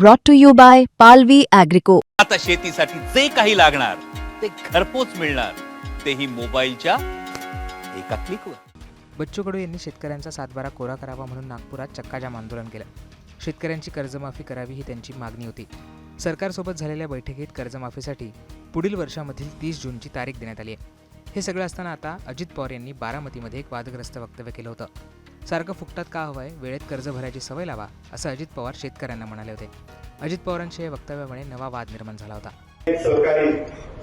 brought to you by Palvi Agrico. आता शेतीसाठी जे काही लागणार ते घरपोच मिळणार. तेही मोबाईलच्या एका क्लिकवर बच्चू कडू यांनी शेतकऱ्यांचा सातबारा कोरा करावा म्हणून नागपुरात चक्काजाम आंदोलन केलं. शेतकऱ्यांची कर्जमाफी करावी ही त्यांची मागणी होती. सरकारसोबत झालेल्या बैठकीत कर्जमाफीसाठी पुढील वर्षामधील तीस जूनची तारीख देण्यात आली आहे. हे सगळं असताना आता अजित पवार यांनी बारामतीमध्ये एक वादग्रस्त वक्तव्य केलं होतं. सारखं फुकटात का हवंय? वेळेत कर्ज भरायची सवय लावा असं अजित पवार शेतकऱ्यांना म्हणाले होते. अजित पवारांच्या या वक्तव्यामुळे नवा वाद निर्माण झाला होता. एक सहकारी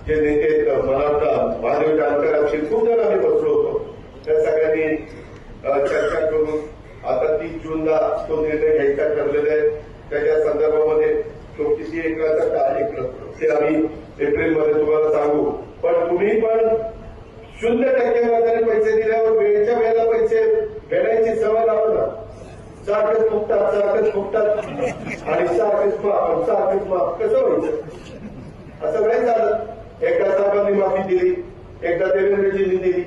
जे नेते मला वाटतं महादेव जानकर आमचे खूप जण आम्ही बसलो होतो. त्या सगळ्यांनी चर्चा करून आता तीस जूनला तो निर्णय घ्यायचा ठरलेला आहे. त्याच्या संदर्भामध्ये तो किती एकराचा काय ते आम्ही एप्रिलमध्ये तुम्हाला सांगू पण तुम्ही पण शून्य टक्के व्याजाने पैसे दिल्यावर वेळेच्या वेळेला पैसे घेण्याची सवय लावू ना सारखेच फुकतात सारखेच फुकतात आणि सारखेच माफ सारखेच माफ कसं व्हायचं असं काही झालं. एकदा साहेबांनी माफी दिली एकदा देवेंद्रजींनी दिली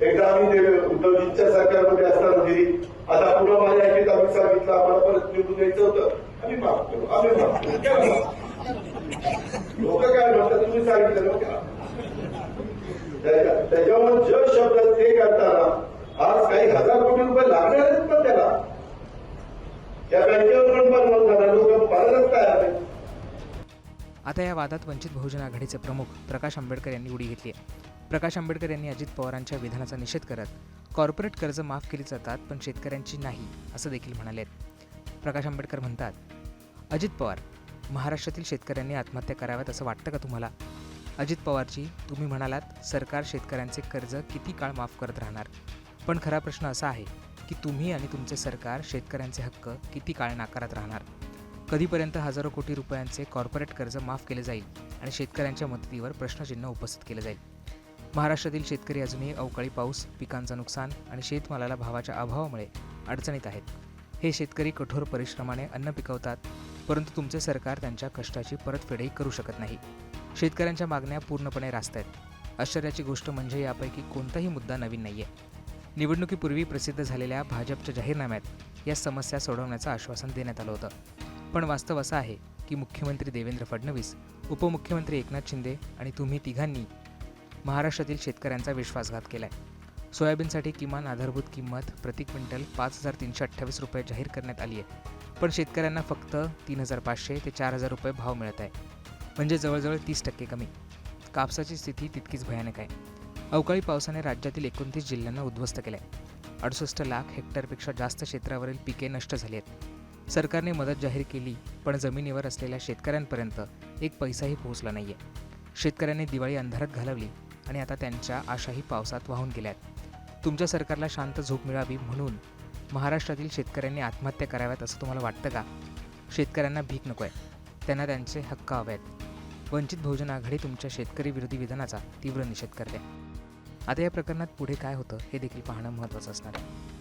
एकदा आम्ही उद्धवजींच्या सरकारमध्ये असताना दिली. आता पुन्हा माझ्या ऐकत आम्ही सांगितलं आम्हाला परत निवडून यायचं होतं. आम्ही माफ करू आम्ही माफ करू. लोक काय म्हणतात तुम्ही सांगितलं ना का त्याच्यावर जे शब्द ते करताना आज काही हजार कोटी रुपये लागणार आहेत पण त्याला लोक तयार नाही आता या वादात वंचित बहुजन आघाडीचे प्रमुख प्रकाश आंबेडकर यांनी उडी घेतली आहे. प्रकाश आंबेडकर यांनी अजित पवारांच्या विधानाचा निषेध करत कॉर्पोरेट कर्ज माफ केली जातात पण शेतकऱ्यांची नाही असं देखील म्हणाले आहेत. प्रकाश आंबेडकर म्हणतात अजित पवार महाराष्ट्रातील शेतकऱ्यांनी आत्महत्या कराव्यात असं वाटतं का तुम्हाला? अजित पवारजी तुम्ही म्हणालात सरकार शेतकऱ्यांचे कर्ज किती काळ माफ करत राहणार? पण खरा प्रश्न असा आहे की तुम्ही आणि तुमचे सरकार शेतकऱ्यांचे हक्क किती काळ नाकारत राहणार? कधीपर्यंत हजारो कोटी रुपयांचे कॉर्पोरेट कर्ज माफ केले जाईल आणि शेतकऱ्यांच्या मदतीवर प्रश्नचिन्ह उपस्थित केले जाईल? महाराष्ट्रातील शेतकरी अजूनही अवकाळी पाऊस पिकांचं नुकसान आणि शेतमालाला भावाच्या अभावामुळे अडचणीत आहेत. हे शेतकरी कठोर परिश्रमाने अन्न पिकवतात परंतु तुमचे सरकार त्यांच्या कष्टाची परतफेडही करू शकत नाही. शेतकऱ्यांच्या मागण्या पूर्णपणे रास्त आहेत. आश्चर्याची गोष्ट म्हणजे यापैकी कोणताही मुद्दा नवीन नाही आहे निवडणुकीपूर्वी प्रसिद्ध झालेल्या भाजपच्या जाहीरनाम्यात या समस्या सोडवण्याचं आश्वासन देण्यात आलं होतं. पण वास्तव असं आहे की मुख्यमंत्री देवेंद्र फडणवीस उपमुख्यमंत्री एकनाथ शिंदे आणि तुम्ही तिघांनी महाराष्ट्रातील शेतकऱ्यांचा विश्वासघात केलाय. सोयाबीनसाठी किमान आधारभूत किंमत प्रति क्विंटल पाच हजार तीनशे अठ्ठावीस रुपये जाहीर करण्यात आली आहे पण शेतकऱ्यांना फक्त तीन हजार पाचशे ते चार हजार रुपये भाव मिळत आहे. म्हणजे जवळजवळ तीस टक्के कमी. कापसाची स्थिती तितकीच भयानक आहे. अवकाळी पावसाने राज्यातील एकोणतीस जिल्ह्यांना उद्ध्वस्त केले अडुसष्ट लाख हेक्टरपेक्षा जास्त क्षेत्रावरील पिके नष्ट झाली आहेत. सरकारने मदत जाहीर केली पण जमिनीवर असलेल्या शेतकऱ्यांपर्यंत एक पैसाही पोहोचला नाही आहे शेतकऱ्यांनी दिवाळी अंधारात घालवली आणि आता त्यांच्या आशाही पावसात वाहून गेल्या आहेत. तुमच्या सरकारला शांत झोप मिळावी म्हणून महाराष्ट्रातील शेतकऱ्यांनी आत्महत्या कराव्यात असं तुम्हाला वाटतं का? शेतकऱ्यांना भीक नको आहे त्यांना त्यांचे हक्क हवे आहेत वंचित बहुजन आघाडी तुमच्या शेतकरी विरोधी विधानाचा तीव्र निषेध करते. आता या प्रकरणात पुढे काय होतं हे देखील पाहणं महत्त्वाचं असणार आहे.